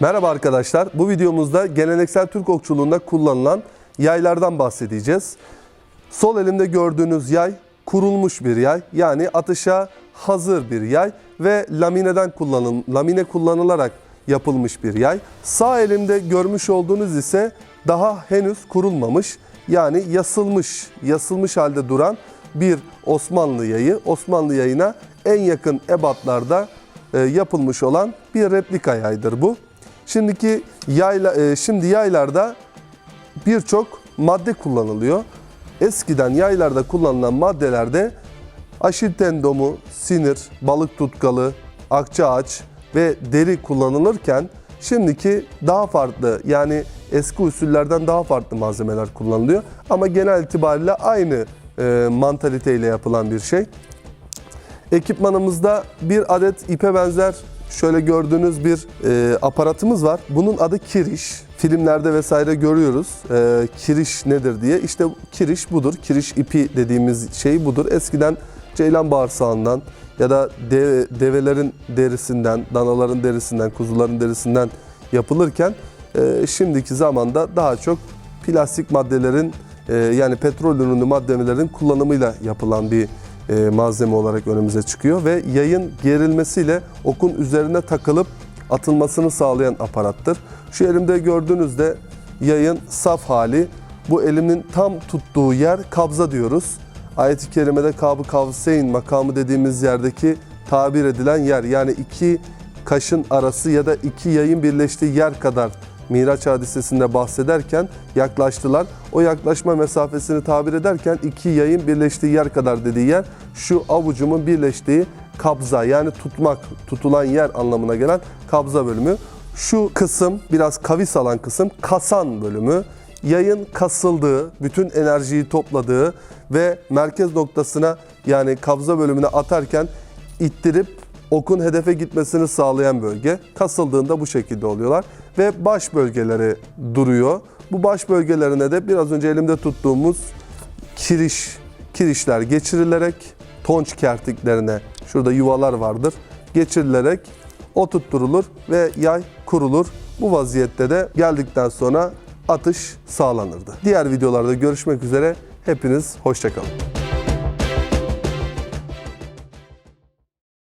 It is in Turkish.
Merhaba arkadaşlar. Bu videomuzda geleneksel Türk okçuluğunda kullanılan yaylardan bahsedeceğiz. Sol elimde gördüğünüz yay kurulmuş bir yay. Yani atışa hazır bir yay ve lamineden kullanın, lamine kullanılarak yapılmış bir yay. Sağ elimde görmüş olduğunuz ise daha henüz kurulmamış yani yasılmış, yasılmış halde duran bir Osmanlı yayı. Osmanlı yayına en yakın ebatlarda e, yapılmış olan bir replika yaydır bu. Şimdiki yayla, e, şimdi yaylarda birçok madde kullanılıyor. Eskiden yaylarda kullanılan maddelerde aşil tendomu, sinir, balık tutkalı, akçaağaç ve deri kullanılırken şimdiki daha farklı yani eski usullerden daha farklı malzemeler kullanılıyor. Ama genel itibariyle aynı e, mantaliteyle yapılan bir şey. Ekipmanımızda bir adet ipe benzer şöyle gördüğünüz bir e, aparatımız var. Bunun adı kiriş. Filmlerde vesaire görüyoruz. E, kiriş nedir diye. İşte kiriş budur. Kiriş ipi dediğimiz şey budur. Eskiden ceylan bağırsağından ya da deve- develerin derisinden, danaların derisinden, kuzuların derisinden yapılırken e, şimdiki zamanda daha çok plastik maddelerin e, yani petrol ürünlü maddelerin kullanımıyla yapılan bir malzeme olarak önümüze çıkıyor ve yayın gerilmesiyle okun üzerine takılıp atılmasını sağlayan aparattır. Şu elimde gördüğünüzde yayın saf hali. Bu elimin tam tuttuğu yer kabza diyoruz. Ayet-i kerimede kabı kavseyn makamı dediğimiz yerdeki tabir edilen yer yani iki kaşın arası ya da iki yayın birleştiği yer kadar Miraç hadisesinde bahsederken yaklaştılar. O yaklaşma mesafesini tabir ederken iki yayın birleştiği yer kadar dediği yer şu avucumun birleştiği kabza yani tutmak, tutulan yer anlamına gelen kabza bölümü. Şu kısım biraz kavis alan kısım kasan bölümü. Yayın kasıldığı, bütün enerjiyi topladığı ve merkez noktasına yani kabza bölümüne atarken ittirip okun hedefe gitmesini sağlayan bölge. Kasıldığında bu şekilde oluyorlar ve baş bölgeleri duruyor. Bu baş bölgelerine de biraz önce elimde tuttuğumuz kiriş, kirişler geçirilerek tonç kertiklerine şurada yuvalar vardır. Geçirilerek oturtturulur ve yay kurulur. Bu vaziyette de geldikten sonra atış sağlanırdı. Diğer videolarda görüşmek üzere. Hepiniz hoşçakalın.